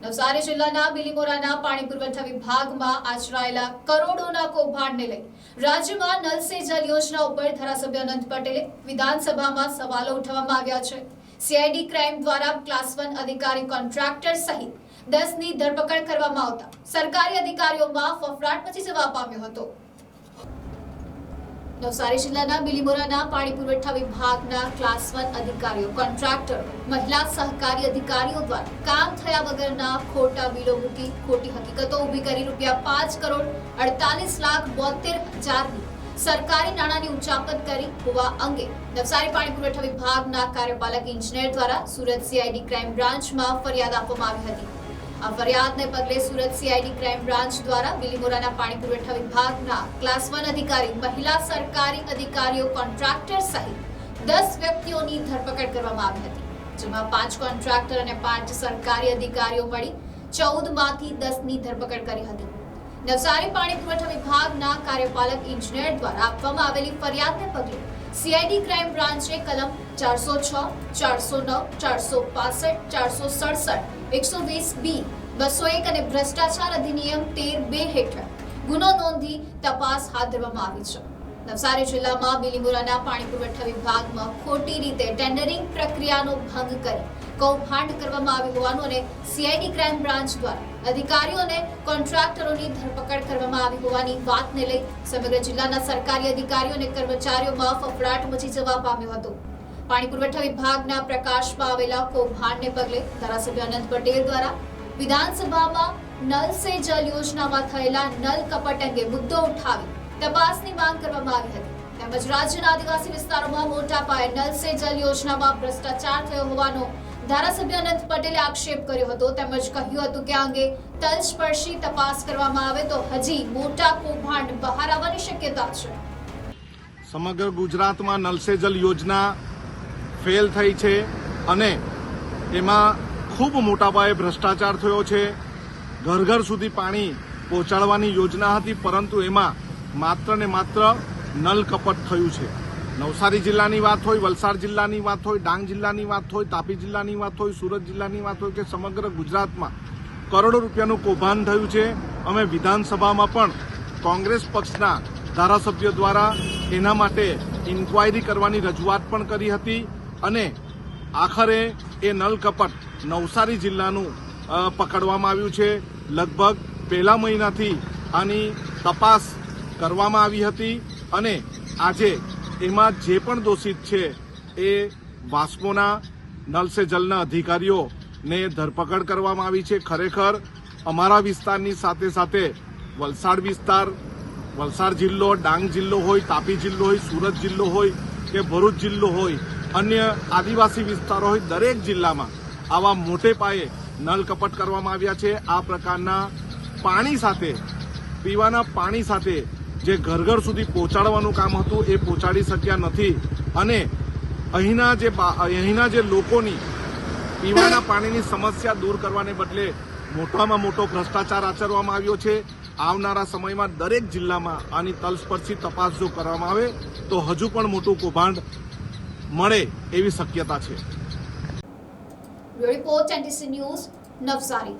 નવસારી જિલ્લાના બિલીમોરાના પાણી પુરવઠા વિભાગમાં આચરાયેલા કરોડોના કૌભાંડને લઈ રાજ્યમાં નલ સે જલ યોજના ઉપર ધારાસભ્ય અનંત પટેલે વિધાનસભામાં સવાલો ઉઠાવવામાં આવ્યા છે. સીઆઈડી ક્રાઇમ દ્વારા ક્લાસ વન અધિકારી કોન્ટ્રાક્ટર સહિત દસની ધરપકડ કરવામાં આવતા સરકારી અધિકારીઓમાં ફફડાટ પછી જવાબ પામ્યો હતો. નવસારી જિલ્લાના બિલીમોરાના પાણી પુરવઠા વિભાગના ક્લાસ વન અધિકારીઓ, કોન્ટ્રાક્ટર, મહિલા સહકારી અધિકારીઓ દ્વારા કામ થયા વગરના ખોટા બિલો મૂકી ખોટી હકીકતો ઊભી કરી રૂપિયા પાંચ કરોડ અડતાલીસ લાખ બોતેર હજારની સરકારી નાણાંની ઉચાપત કરી હોવા અંગે નવસારી પાણી પુરવઠા વિભાગના કાર્યપાલક ઇજનેર દ્વારા સુરત સીઆઈડી ક્રાઇમ બ્રાન્ચમાં ફરિયાદ આપવામાં આવી હતી. આ ફરિયાદને પગલે સુરત સીઆઈડી ક્રાઇમ બ્રાન્ચ દ્વારા બિલીમોરાના પાણી પુરવઠા વિભાગના ક્લાસ વન અધિકારી, મહિલા સરકારી અધિકારીઓ કોન્ટ્રાક્ટર સહિત દસ વ્યક્તિઓની ધરપકડ કરવામાં આવી હતી, જેમાં પાંચ કોન્ટ્રાક્ટર અને પાંચ સરકારી અધિકારીઓ મળી ચૌદમાંથી દસની ધરપકડ કરી હતી. નવસારી પાણી પુરવઠા વિભાગના કાર્યપાલક ઇજનેર દ્વારા આપવામાં આવેલી ફરિયાદને પગલે સીઆઈડી ક્રાઇમ બ્રાન્ચે કલમ ચારસો છ, ચારસો નવ, ચારસો પાસઠ, ચારસો સડસઠ, એકસો વીસ બી બસો એક અને ભ્રષ્ટાચાર અધિનિયમ તેર બે હેઠળ ગુનો નોંધી તપાસ હાથ ધરવામાં આવી છે. નવસારી જિલ્લામાં બિલીમોરાના પાણી પુરવઠા વિભાગમાં ખોટી રીતે ટેન્ડરિંગ પ્રક્રિયાનો ભંગ કરી કૌભાંડ કરવામાં આવ્યું હોવાનું અને સીઆઈડી ક્રાઇમ બ્રાન્ચ દ્વારા અધિકારીઓને કોન્ટ્રાક્ટરોની ધરપકડ કરવામાં આવી હોવાની વાતને લઈ સમગ્ર જિલ્લાના સરકારી અધિકારીઓ અને કર્મચારીઓમાં ફફડાટ મચી જવા પામ્યો હતો. પાણી પુરવઠા વિભાગના પ્રકાશમાં આવેલા કૌભાંડને પગલે ધારાસભ્ય અનંત પટેલ દ્વારા વિધાનસભામાં નલ સે જલ યોજનામાં થયેલા નલ કપટ અંગે મુદ્દો ઉઠાવી તપાસની માંગ કરવામાં આવી હતી. તેમજ રાજ્યના આદિવાસી વિસ્તારોમાં મોટા પાયે નલ સે જલ યોજનામાં ભ્રષ્ટાચાર થયો હોવાનો ધારાસભ્ય અનંત પટેલે આક્ષેપ કર્યો હતો. તેમજ કહ્યું હતું કે અંગે તલસ્પર્શી તપાસ કરવામાં આવે તો હજી મોટા કૌભાંડ બહાર આવવાની શક્યતા છે. સમગ્ર ગુજરાતમાં નલ સે જલ યોજના ફેલ થઈ છે અને એમાં ખૂબ મોટા પાયે ભ્રષ્ટાચાર થયો છે. ઘર ઘર સુધી પાણી પહોંચાડવાની યોજના હતી, પરંતુ એમાં માત્ર ને માત્ર નલ કપટ થયું છે. નવસારી જિલ્લાની વાત હોય, વલસાડ જિલ્લાની વાત હોય, ડાંગ જિલ્લાની વાત હોય, તાપી જિલ્લાની વાત હોય, સુરત જિલ્લાની વાત હોય કે સમગ્ર ગુજરાતમાં કરોડો રૂપિયાનું કૌભાંડ થયું છે. અમે વિધાનસભામાં પણ કોંગ્રેસ પક્ષના ધારાસભ્યો દ્વારા એના માટે ઇન્ક્વાયરી કરવાની રજૂઆત પણ કરી હતી અને આખરે એ નલકપટ નવસારી જિલ્લાનું પકડવામાં આવ્યું છે. લગભગ પહેલા મહિનાથી આની તપાસ કરવામાં આવી હતી અને આજે એમાં જે પણ દોષિત છે એ વાસ્કોના નલ સે જલના અધિકારીઓને ધરપકડ કરવામાં આવી છે. ખરેખર અમારા વિસ્તારની સાથે સાથે વલસાડ વિસ્તાર, વલસાડ જિલ્લો, ડાંગ જિલ્લો હોય, તાપી જિલ્લો હોય, સુરત જિલ્લો હોય કે ભરૂચ જિલ્લો હોય, અન્ય આદિવાસી વિસ્તારો હોય, દરેક જિલ્લામાં આવા મોટે પાયે નલ કપટ કરવામાં આવ્યા છે. આ પ્રકારના પાણી સાથે, પીવાના પાણી સાથે જે ઘર ઘર સુધી પહોંચાડવાનું કામ હતું એ પહોંચાડી શક્યા નથી. અને અહીંના જે અહીંના જે લોકોની પીવાના પાણીની સમસ્યા દૂર કરવાને બદલે મોટામાં મોટો ભ્રષ્ટાચાર આચરવામાં આવ્યો છે. આવનારા સમયમાં દરેક જિલ્લામાં આની તલસ્પર્શી તપાસ જો કરવામાં આવે, તો હજુ પણ મોટું કૌભાંડ મળે એવી શક્યતા છે. Report, NDC news Navsari.